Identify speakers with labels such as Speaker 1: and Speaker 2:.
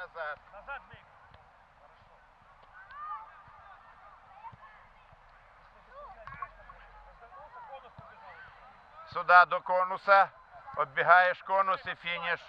Speaker 1: назад.
Speaker 2: Назад двигай. Хорошо. назад. конус побежал.
Speaker 1: Сюда до конуса. Оббігаєш конус и финиш.